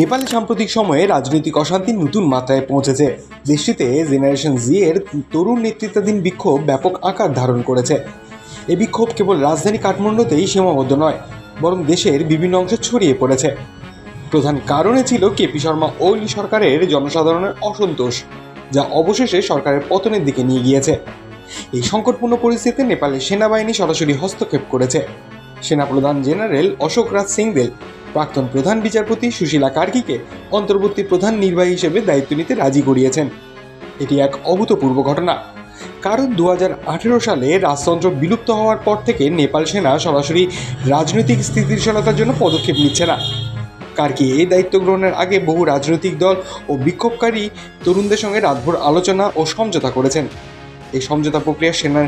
নেপালে সাম্প্রতিক সময়ে রাজনৈতিক অশান্তি নতুন মাত্রায় পৌঁছেছে। দেশটিতে জেনারেশন জি এর তরুণ নেতৃত্বাধীন বিক্ষোভ ব্যাপক আকার ধারণ করেছে। এই বিক্ষোভ কেবল রাজধানী কাঠমান্ডুতেই সীমাবদ্ধ নয়, বরং দেশের বিভিন্ন অংশে ছড়িয়ে পড়েছে। প্রধান কারণে ছিল কেপি শর্মা ওলি সরকারের জনসাধারণের অসন্তোষ, যা অবশেষে সরকারের পতনের দিকে নিয়ে গিয়েছে। এই সংকটপূর্ণ পরিস্থিতিতে নেপালের সেনাবাহিনী সরাসরি হস্তক্ষেপ করেছে। সেনাপ্রধান জেনারেল অশোক রাজ সিংদেল প্রাক্তন প্রধান বিচারপতি সুশীলা কার্কিকে অন্তর্বর্তী প্রধান নির্বাহী হিসেবে দায়িত্ব নিতে রাজি করিয়েছেন। এটি এক অভূতপূর্ব ঘটনা। কারণ দু হাজার আঠেরো সালে রাজতন্ত্র বিলুপ্ত হওয়ার পর থেকে নেপাল সেনা সরাসরি রাজনৈতিক স্থিতিশীলতার জন্য পদক্ষেপ নিচ্ছে না। কার্কি এই দায়িত্ব গ্রহণের আগে বহু রাজনৈতিক দল ও বিক্ষোভকারী তরুণদের সঙ্গে রাতভর আলোচনা ও সমঝোতা করেছেন। এই সমঝোতা প্রক্রিয়া সেনা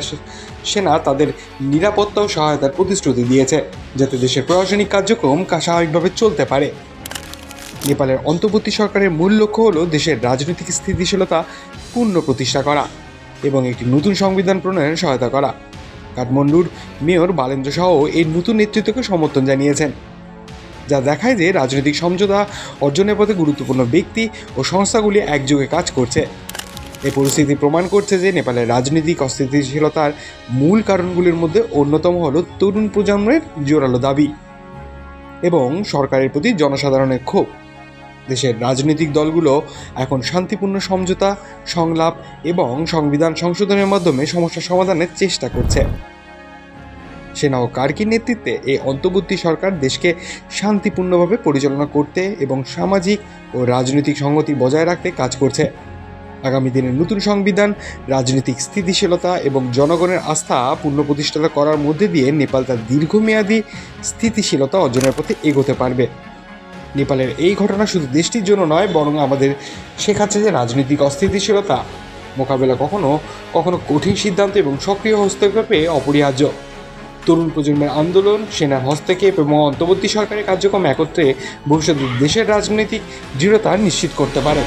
সেনা তাদের নিরাপত্তা ও সহায়তার প্রতিশ্রুতি দিয়েছে, যাতে দেশের প্রশাসনিক কার্যক্রম স্বাভাবিকভাবে চলতে পারে। নেপালের অন্তর্বর্তী সরকারের মূল লক্ষ্য হল দেশের রাজনৈতিক স্থিতিশীলতা পূর্ণ প্রতিষ্ঠা করা এবং একটি নতুন সংবিধান প্রণয়নে সহায়তা করা। কাঠমান্ডুর মেয়র বালেন্দ্র শাহ এই নতুন নেতৃত্বকে সমর্থন জানিয়েছেন, যা দেখায় যে রাজনৈতিক সমঝোতা অর্জনের পথে গুরুত্বপূর্ণ ব্যক্তি ও সংস্থাগুলি একযোগে কাজ করছে। এই পরিস্থিতি প্রমাণ করছে যে নেপালের রাজনৈতিক অস্থিতিশীলতার মূল কারণগুলির মধ্যে অন্যতম হল তরুণ প্রজন্মের জোরালো দাবি এবং সরকারের প্রতি জনসাধারণের ক্ষোভ। দেশের রাজনৈতিক দলগুলো এখন শান্তিপূর্ণ সমঝোতা, সংলাপ এবং সংবিধান সংশোধনের মাধ্যমে সমস্যা সমাধানের চেষ্টা করছে। সেনা ও কার্কির নেতৃত্বে এই অন্তর্বর্তী সরকার দেশকে শান্তিপূর্ণভাবে পরিচালনা করতে এবং সামাজিক ও রাজনৈতিক সংগতি বজায় রাখতে কাজ করছে। আগামী দিনের নতুন সংবিধান, রাজনৈতিক স্থিতিশীলতা এবং জনগণের আস্থা পুনঃপ্রতিষ্ঠা করার মধ্যে দিয়ে নেপাল তার দীর্ঘমেয়াদী স্থিতিশীলতা অর্জনের পথে এগোতে পারবে। নেপালের এই ঘটনা শুধু দেশটির জন্য নয়, বরং আমাদের শেখাচ্ছে যে রাজনৈতিক অস্থিতিশীলতা মোকাবেলা কখনো কখনো কঠিন সিদ্ধান্ত এবং সক্রিয় হস্তক্ষেপে অপরিহার্য। তরুণ প্রজন্মের আন্দোলন, সেনার হস্তক্ষেপ এবং অন্তর্বর্তী সরকারের কার্যক্রম একত্রে ভবিষ্যতে দেশের রাজনৈতিক দৃঢ়তা নিশ্চিত করতে পারে।